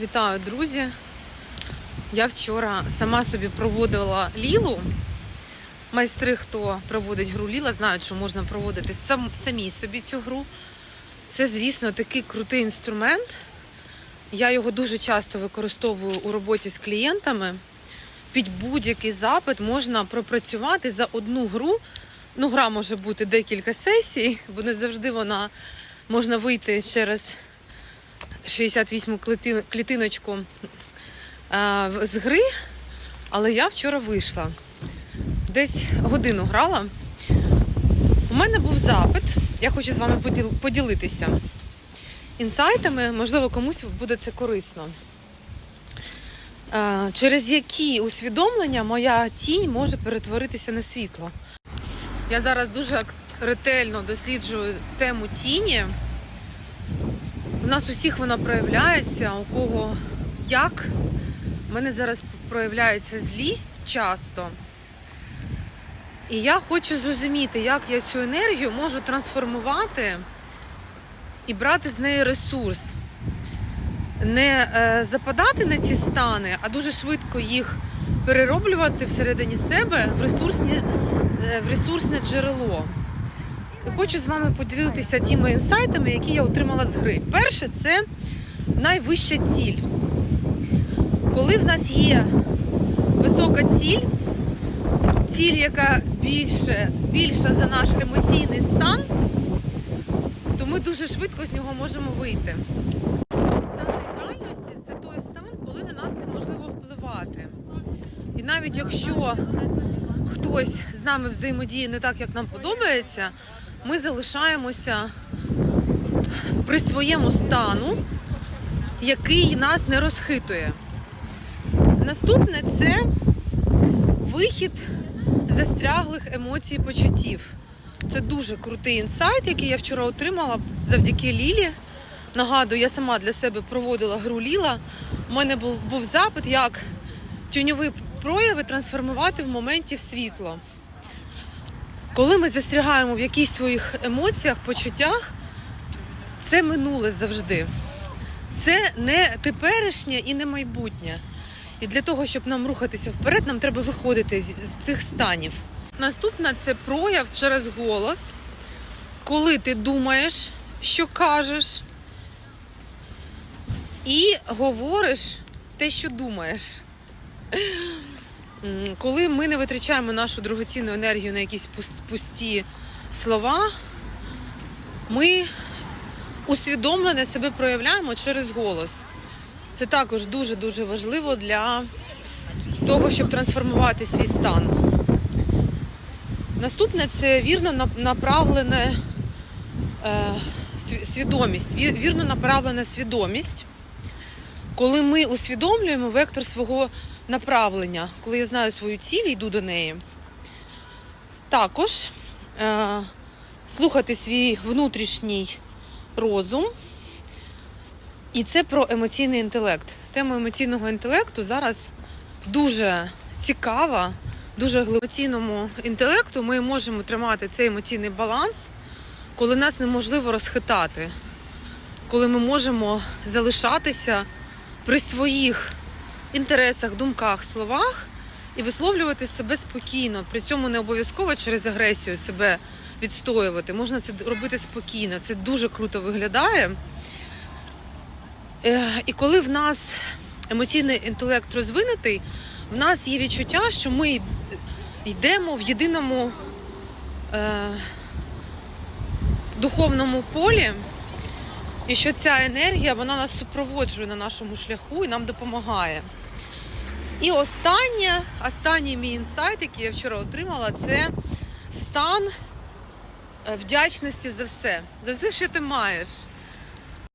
Вітаю, друзі! Я вчора сама собі проводила лілу. Майстри, хто проводить гру ліла, знають, що можна проводити сам, самі собі цю гру. Це, звісно, такий крутий інструмент. Я його дуже часто використовую у роботі з клієнтами. Під будь-який запит можна пропрацювати за одну гру. Ну, гра може бути декілька сесій, бо не завжди вона можна вийти через 68 клети- клітиночку а, з гри, але я вчора вийшла. Десь годину грала. У мене був запит. Я хочу з вами поділ- поділитися інсайтами, можливо, комусь буде це корисно. А, Через які усвідомлення моя тінь може перетворитися на світло. Я зараз дуже ретельно досліджую тему тіні. У нас усіх вона проявляється, у кого як. У мене зараз проявляється злість часто. І я хочу зрозуміти, як я цю енергію можу трансформувати і брати з неї ресурс. Не е, западати на ці стани, а дуже швидко їх перероблювати всередині себе в, ресурсні, е, в ресурсне джерело. Хочу з вами поділитися тими інсайтами, які я отримала з гри. Перше, це найвища ціль. Коли в нас є висока ціль, ціль, яка більше, більша за наш емоційний стан, то ми дуже швидко з нього можемо вийти. Стан нейтральності це той стан, коли на нас неможливо впливати. І навіть якщо хтось з нами взаємодіє не так, як нам подобається, ми залишаємося при своєму стану, який нас не розхитує. Наступне це вихід застряглих емоцій і почуттів. Це дуже крутий інсайт, який я вчора отримала завдяки Лілі. Нагадую, я сама для себе проводила гру Ліла. У мене був, був запит, як тіньові прояви трансформувати в моменті в світло. Коли ми застрягаємо в якихось своїх емоціях, почуттях, це минуле завжди. Це не теперішнє і не майбутнє. І для того, щоб нам рухатися вперед, нам треба виходити з, цих станів. Наступна це прояв через голос, коли ти думаєш, що кажеш, і говориш те, що думаєш. Коли ми не витрачаємо нашу дорогоцінну енергію на якісь пусті слова, ми усвідомлене себе проявляємо через голос. Це також дуже-дуже важливо для того, щоб трансформувати свій стан. Наступне це вірно нап- направлене е, свідомість. Вірно направлена свідомість, коли ми усвідомлюємо вектор свого направлення, коли я знаю свою ціль і йду до неї. Також е, слухати свій внутрішній розум. І це про емоційний інтелект. Тема емоційного інтелекту зараз дуже цікава, дуже глибоко. емоційному інтелекту ми можемо тримати цей емоційний баланс, коли нас неможливо розхитати, коли ми можемо залишатися при своїх інтересах, думках, словах і висловлювати себе спокійно. При цьому не обов'язково через агресію себе відстоювати. Можна це робити спокійно. Це дуже круто виглядає. Е, І коли в нас емоційний інтелект розвинутий, в нас є відчуття, що ми йдемо в єдиному е, духовному полі, і що ця енергія вона нас супроводжує на нашому шляху і нам допомагає. І останнє, останній мій інсайт, який я вчора отримала, це стан е, вдячності за все. За все, що ти маєш.